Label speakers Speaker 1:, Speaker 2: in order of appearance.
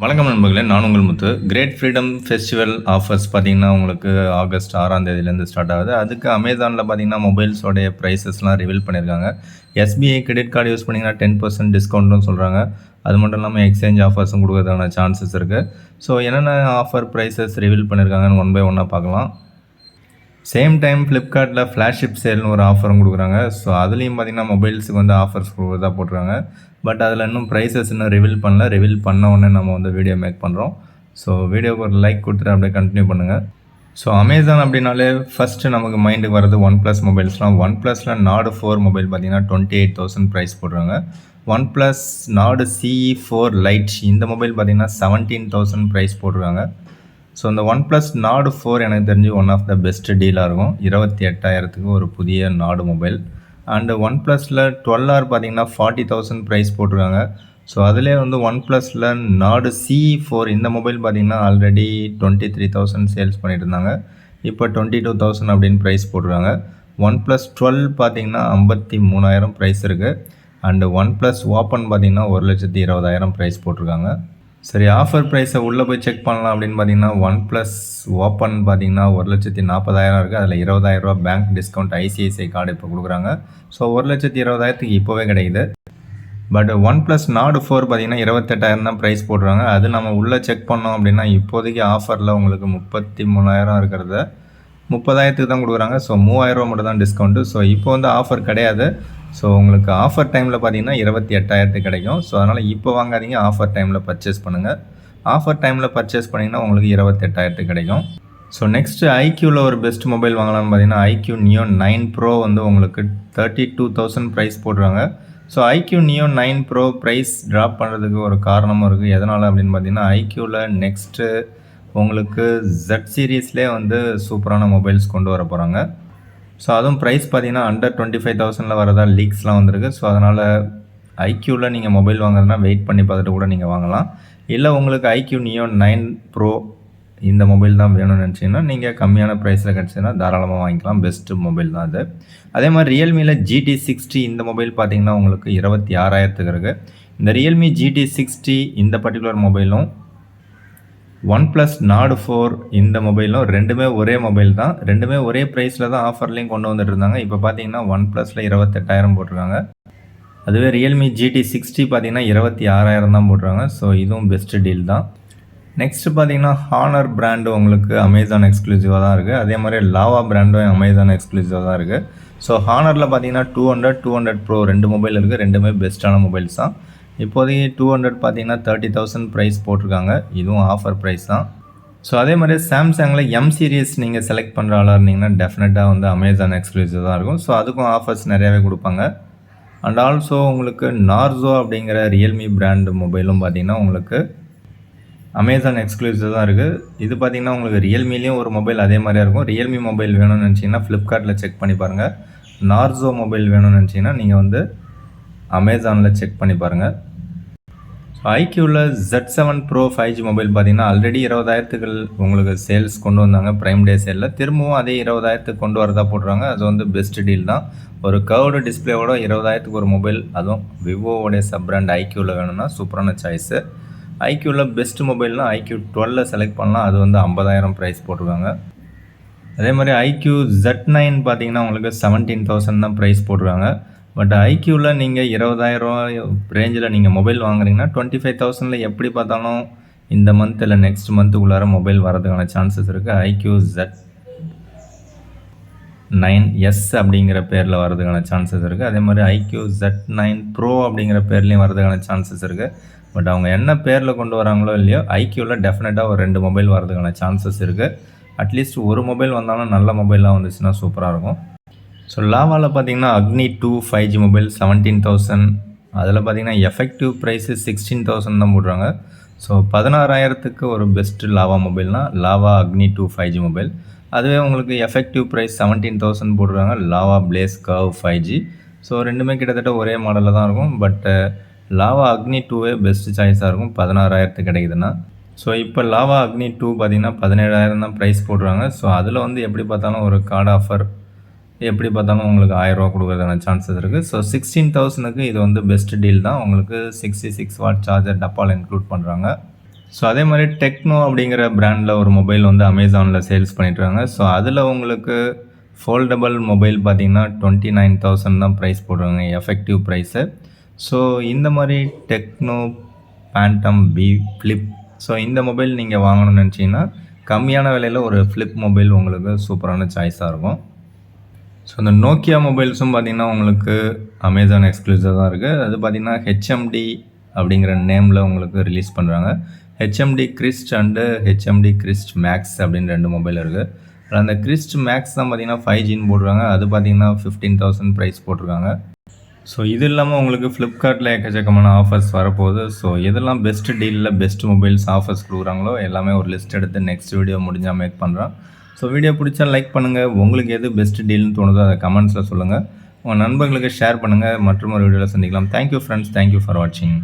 Speaker 1: வணக்கம் நண்பர்களே நான் உங்கள் Muthu. Great freedom festival offers பார்த்தீங்கன்னா உங்களுக்கு ஆகஸ்ட் ஆறாம் தேதியிலேருந்து ஸ்டார்ட் ஆகுது. அதுக்கு அமேசானில் பார்த்தீங்கன்னா மொபைல்ஸோடைய ப்ரைஸஸ்லாம் ரிவீல் பண்ணியிருக்காங்க. எஸ்பிஐ கிரெடிட் கார்டு யூஸ் பண்ணிங்கன்னா டென் பர்சன்ட் டிஸ்கவுண்ட்டும் சொல்கிறாங்க அது மட்டும் இல்லாமல் எக்ஸ்சேஞ்ச் ஆஃபர்ஸும் கொடுக்கறதுக்கான சான்சஸ் இருக்குது ஸோ என்னென்ன ஆஃபர் ப்ரைஸஸ் ரிவீல் பண்ணியிருக்காங்கன்னு ஒன் பை ஒன்னாக பார்க்கலாம். சேம் டைம் ஃப்ளிப்கார்ட்டில் ஃப்ளாஷிப் சேல்னு ஒரு ஆஃபரும் கொடுக்குறாங்க. ஸோ அதுலேயும் பார்த்தீங்கன்னா மொபைல்ஸுக்கு வந்து ஆஃபர்ஸ் கொடுக்குறதா போட்டுருக்காங்க. பட் அதில் இன்னும் ப்ரைஸஸ் இன்னும் ரிவீல் பண்ணல. ரிவீல் பண்ண உடனே நம்ம வந்து வீடியோ மேக் பண்ணுறோம் ஸோ வீடியோக்கு ஒரு லைக் கொடுத்துட்டு அப்படியே கண்டினியூ பண்ணுங்கள் ஸோ அமேசான் அப்படின்னாலே ஃபஸ்ட்டு நமக்கு மைண்டுக்கு வரது ஒன் ப்ளஸ் மொபைல்ஸ்லாம் ஒன் ப்ளஸில் நாடு ஃபோர் மொபைல் பார்த்தீங்கன்னா டுவெண்ட்டி எயிட் தௌசண்ட் ப்ரைஸ் போடுறாங்க. OnePlus Nord CE four lite இந்த மொபைல் பார்த்தீங்கன்னா செவன்டீன் தௌசண்ட் ப்ரைஸ் போடுறாங்க ஸோ இந்த ஒன் ப்ளஸ் நாடு ஃபோர் எனக்கு தெரிஞ்சு ஒன் ஆஃப் த பெஸ்ட் டீலாக இருக்கும். இருபத்தி எட்டாயிரத்துக்கு ஒரு புதிய நாடு மொபைல் அண்டு ஒன் ப்ளஸில் டுவெல் ஆர் பார்த்தீங்கன்னா ஃபார்ட்டி தௌசண்ட் ப்ரைஸ் போட்டிருக்காங்க. ஸோ அதிலே வந்து ஒன் ப்ளஸில் நாடு சி ஃபோர் இந்த மொபைல் பார்த்தீங்கன்னா already twenty three thousand sales பண்ணிட்டு இருந்தாங்க இப்போ டுவெண்ட்டி டூ தௌசண்ட் அப்படின்னு ப்ரைஸ் போட்டிருக்காங்க. ஒன் ப்ளஸ் டுவெல் பார்த்திங்கன்னா ஐம்பத்தி மூணாயிரம் ப்ரைஸ் இருக்குது அண்டு ஒன் ப்ளஸ் ஓப்பன் பார்த்தீங்கன்னா ஒரு லட்சத்தி இருபதாயிரம் ப்ரைஸ் போட்டிருக்காங்க. சரி ஆஃபர் ப்ரைஸை உள்ளே போய் செக் பண்ணலாம் அப்படின்னு பார்த்தீங்கன்னா ஒன் ப்ளஸ் ஓப்பன் பார்த்தீங்கன்னா ஒரு லட்சத்தி நாற்பதாயிரம் இருக்குது அதில் இருபதாயிரரூபா பேங்க் டிஸ்கவுண்ட் ஐசிஐசிஐ கார்டு இப்போ கொடுக்குறாங்க. ஸோ ஒரு லட்சத்தி இருபதாயிரத்துக்கு இப்போவே கிடைக்குது. But OnePlus Nord four பார்த்தீங்கன்னா இருபத்தெட்டாயிரம் தான் ப்ரைஸ் போடுறாங்க அது நம்ம உள்ளே செக் பண்ணோம் அப்படின்னா இப்போதைக்கு ஆஃபரில் உங்களுக்கு முப்பத்தி மூணாயிரம் இருக்கிறத. முப்பதாயிரத்துக்கு தான் கொடுக்குறாங்க. ஸோ மூவாயிரரூவா மட்டும் தான் டிஸ்கவுண்ட்டு ஸோ இப்போ வந்து ஆஃபர் கிடையாது. ஸோ உங்களுக்கு ஆஃபர் டைமில் பார்த்தீங்கன்னா இருபத்தி எட்டாயிரத்துக்கு கிடைக்கும். ஸோ அதனால் இப்போ வாங்காதீங்க ஆஃபர் டைமில் பர்ச்சேஸ் பண்ணுங்கள் ஆஃபர் டைமில் பர்ச்சேஸ் பண்ணிங்கன்னா உங்களுக்கு இருபத்தெட்டாயிரத்துக்கு கிடைக்கும். ஸோ நெக்ஸ்ட்டு ஐக்யூவில் ஒரு பெஸ்ட் மொபைல் வாங்கலாம்னு பார்த்தீங்கன்னா ஐக்யூ நியோ நைன் ப்ரோ வந்து உங்களுக்கு தேர்ட்டி டூ தௌசண்ட் ப்ரைஸ் போடுறாங்க so iQOO neo nine pro price drop பண்ணுறதுக்கு ஒரு காரணமும் இருக்குது எதனால் அப்படின்னு பார்த்தீங்கன்னா ஐக்யூவில் நெக்ஸ்ட்டு உங்களுக்கு ஜெட் சீரீஸ்லேயே வந்து சூப்பரான மொபைல்ஸ் கொண்டு வர போகிறாங்க ஸோ அதுவும் ப்ரைஸ் பார்த்தீங்கன்னா அண்டர் டுவெண்ட்டி ஃபைவ் தௌசண்டில் வரதா லீக்ஸ்லாம் வந்திருக்கு. ஸோ அதனால் ஐக்யூவில் நீங்கள் மொபைல் வாங்குறதுனா வெயிட் பண்ணி பார்த்துட்டு கூட நீங்கள் வாங்கலாம். இல்லை உங்களுக்கு ஐக்யூ நியோ நைன் ப்ரோ இந்த மொபைல் தான் வேணும்னு நினச்சிங்கன்னா நீங்கள் கம்மியான ப்ரைஸில் கிடச்சின்னா தாராளமாக வாங்கிக்கலாம். பெஸ்ட்டு மொபைல் தான் அது. அதே மாதிரி ரியல்மியில் ஜிடி சிக்ஸ்டி இந்த மொபைல் பார்த்தீங்கன்னா உங்களுக்கு இருபத்தி ஆறாயிரத்துக்கு இருக்குது இந்த ரியல்மி ஜிடி சிக்ஸ்டி இந்த பர்டிகுலர் மொபைலும் ஒன் ப்ளஸ் நாடு ஃபோர் இந்த மொபைலும் ரெண்டுமே ஒரே மொபைல் தான். ரெண்டுமே ஒரே ப்ரைஸில் தான் ஆஃபர்லேயும் கொண்டு வந்துட்டு இருந்தாங்க. இப்போ பார்த்தீங்கன்னா ஒன் ப்ளஸில் இருபத்தெட்டாயிரம் போட்டிருக்காங்க. அதுவே ரியல்மி ஜிடி சிக்ஸ்டி பார்த்தீங்கன்னா இருபத்தி ஆறாயிரம் தான் போடுறாங்க ஸோ இதுவும் பெஸ்ட்டு டீல் தான். நெக்ஸ்ட்டு பார்த்தீங்கன்னா ஹானர் பிராண்டு உங்களுக்கு அமேசான் எக்ஸ்க்ளூசிவாக தான் இருக்குது அதே மாதிரி லாவா பிராண்டும் அமேசான் எக்ஸ்க்ளூசிவாக தான் இருக்குது ஸோ ஹானரில் பார்த்தீங்கன்னா two hundred two hundred pro ரெண்டு மொபைல் இருக்குது ரெண்டுமே பெஸ்ட்டான மொபைல்ஸ் தான். இப்போதைக்கு டூ ஹண்ட்ரட் பார்த்தீங்கன்னா தேர்ட்டி தௌசண்ட் ப்ரைஸ் போட்டிருக்காங்க. இதுவும் ஆஃபர் ப்ரைஸ் தான். ஸோ அதே மாதிரி சாம்சங்கில் எம் சீரியஸ் நீங்கள் செலக்ட் பண்ணுற ஆளாக இருந்தீங்கன்னா டெஃபினட்டாக வந்து அமேசான் எக்ஸ்க்ளூசிவ் தான் இருக்கும். ஸோ அதுக்கும் ஆஃபர்ஸ் நிறையாவே கொடுப்பாங்க. அண்ட் ஆல்சோ உங்களுக்கு நார்சோ அப்படிங்கிற ரியல்மி பிராண்டு மொபைலும் பார்த்தீங்கன்னா உங்களுக்கு அமேசான் எக்ஸ்க்ளூசிவ் தான் இருக்குது இது பார்த்தீங்கன்னா உங்களுக்கு ரியல்மிலையும் ஒரு மொபைல் அதே மாதிரியாக இருக்கும். ரியல்மி மொபைல் வேணும்னு நினச்சிங்கன்னா ஃப்ளிப்கார்ட்டில் செக் பண்ணி பாருங்கள் நார்சோ மொபைல் வேணும்னு நினச்சிங்கன்னா நீங்கள் வந்து அமேசானில் செக் பண்ணி பாருங்கள் ஐக்யூவில் Z seven pro five G mobile பார்த்தீங்கன்னா ஆல்ரெடி இருபதாயிரத்துக்கு உங்களுக்கு சேல்ஸ் கொண்டு வந்தாங்க. ப்ரைம் டே சேலில் திரும்பவும் அதே இருபதாயிரத்துக்கு கொண்டு வரதா போடுறாங்க அது வந்து பெஸ்ட் டீல் தான். ஒரு கர்வ்டு டிஸ்பிளேவோட இருபதாயிரத்துக்கு ஒரு மொபைல் அதுவும் விவோவோடைய சப் பிராண்ட் ஐக்யூவில் வேணும்னா சூப்பரான சாய்ஸு ஐக்யூவில் பெஸ்ட் மொபைல்னால் ஐக்யூ டுவெல்ல செலக்ட் பண்ணலாம். அது வந்து ஐம்பதாயிரம் ப்ரைஸ் போட்டிருக்காங்க. அதே மாதிரி ஐக்யூ ஜெட் நைன் பார்த்தீங்கன்னா உங்களுக்கு செவன்டீன் தௌசண்ட் தான் ப்ரைஸ் போட்டிருக்காங்க. பட் ஐக்யூவில் நீங்கள் இருபதாயிரம் ரேஞ்சில் நீங்கள் மொபைல் வாங்குறீங்கன்னா டுவெண்ட்டி ஃபைவ் தௌசண்டில் எப்படி பார்த்தாலும் இந்த மந்த் இல்லை நெக்ஸ்ட் மந்த்துக்குள்ளார மொபைல் வரதுக்கான சான்சஸ் இருக்குது ஐக்யூ ஜெட் நைன் எஸ் அப்படிங்கிற பேரில் வரதுக்கான சான்சஸ் இருக்குது அதே மாதிரி ஐக்யூ ஜெட் நைன் ப்ரோ அப்படிங்கிற பேர்லேயும் வரதுக்கான சான்சஸ் இருக்குது பட் அவங்க என்ன பேரில் கொண்டு வராங்களோ இல்லையோ ஐக்யூவில் டெஃபினட்டாக ஒரு ரெண்டு மொபைல் வரதுக்கான சான்சஸ் இருக்குது அட்லீஸ்ட் ஒரு மொபைல் வந்தாலும் நல்ல மொபைலாக வந்துச்சுன்னா சூப்பராக இருக்கும். ஸோ லாவாவில் பார்த்தீங்கன்னா Agni two five G mobile seventeen thousand அதில் பார்த்தீங்கன்னா எஃபெக்டிவ் ப்ரைஸு சிக்ஸ்டீன் தௌசண்ட் தான் போடுறாங்க. ஸோ பதினாறாயிரத்துக்கு ஒரு best Lava மொபைல்னால் Lava Agni two five G mobile அதுவே உங்களுக்கு எஃபெக்டிவ் ப்ரைஸ் செவன்டீன் தௌசண்ட் போடுறாங்க Lava Blaze Curve five G so ரெண்டுமே கிட்டத்தட்ட ஒரே மாடலில் தான் இருக்கும். பட்டு லாவா அக்னி டூவே பெஸ்ட் சாய்ஸாக இருக்கும். பதினாறாயிரத்துக்கு கிடைக்குதுன்னா. ஸோ இப்போ லாவா அக்னி டூ பார்த்தீங்கன்னா பதினேழாயிரம் தான் ப்ரைஸ் போடுறாங்க. ஸோ அதில் வந்து எப்படி பார்த்தாலும் ஒரு கார்டு ஆஃபர் எப்படி பார்த்தாலும் உங்களுக்கு ஆயிரரூவா கொடுக்குறதுக்கான சான்சஸ் இருக்குது ஸோ சிக்ஸ்டீன் தௌசண்ட்க்கு இது வந்து பெஸ்ட் டீல் தான். உங்களுக்கு சிக்ஸ்டி சிக்ஸ் வாட் சார்ஜர் டப்பால் இன்க்ளூட் பண்ணுறாங்க ஸோ அதே மாதிரி டெக்னோ அப்படிங்கிற பிராண்டில் ஒரு மொபைல் வந்து அமேசானில் சேல்ஸ் பண்ணிட்டுருக்காங்க. ஸோ அதில் உங்களுக்கு ஃபோல்டபுள் மொபைல் பார்த்தீங்கன்னா டுவெண்ட்டி நைன் தௌசண்ட் தான் ப்ரைஸ் போடுறாங்க. எஃபெக்டிவ் ப்ரைஸு ஸோ இந்த மாதிரி Tecno Phantom V Flip so இந்த மொபைல் நீங்கள் வாங்கணும்னு நினச்சிங்கன்னா கம்மியான விலையில் ஒரு ஃப்ளிப் மொபைல் உங்களுக்கு சூப்பரான சாய்ஸாக இருக்கும். ஸோ இந்த நோக்கியா மொபைல்ஸும் பார்த்தீங்கன்னா உங்களுக்கு அமேசான் எக்ஸ்க்ளூசிவ் தான் இருக்குது அது பார்த்தீங்கன்னா ஹெச்எம்டி அப்படிங்கிற நேமில் உங்களுக்கு ரிலீஸ் பண்ணுறாங்க HMD Crest and HMD Crest Max அப்படின்னு ரெண்டு மொபைல் இருக்குது அதில் அந்த கிறிஸ்ட் மேக்ஸ் தான் பார்த்திங்கன்னா ஃபைவ் ஜின்னு போடுறாங்க அது பார்த்தீங்கன்னா ஃபிஃப்டீன் தௌசண்ட் ப்ரைஸ் போட்டிருக்காங்க. ஸோ இது இல்லாமல் உங்களுக்கு ஃப்ளிப்கார்ட்டில் எக்கச்சக்கமான ஆஃபர்ஸ் வரப்போகுது. ஸோ எதெல்லாம் பெஸ்ட் டீலில் பெஸ்ட் மொபைல்ஸ் ஆஃபர்ஸ் கொடுக்குறாங்களோ எல்லாமே ஒரு லிஸ்ட் எடுத்து நெக்ஸ்ட் வீடியோ முடிஞ்சால் மேக் பண்ணுறோம் ஸோ வீடியோ பிடிச்சா லைக் பண்ணுங்கள் உங்களுக்கு எது பெஸ்ட் டீல்னு தோணுதோ அதை கமெண்ட்ஸில் சொல்லுங்கள் உங்கள் நண்பர்களுக்கு ஷேர் பண்ணுங்கள் மற்றும் ஒரு வீடியோவில் சந்திக்கலாம். தேங்க்யூ ஃப்ரெண்ட்ஸ் தேங்க்யூ ஃபார் வாட்சிங்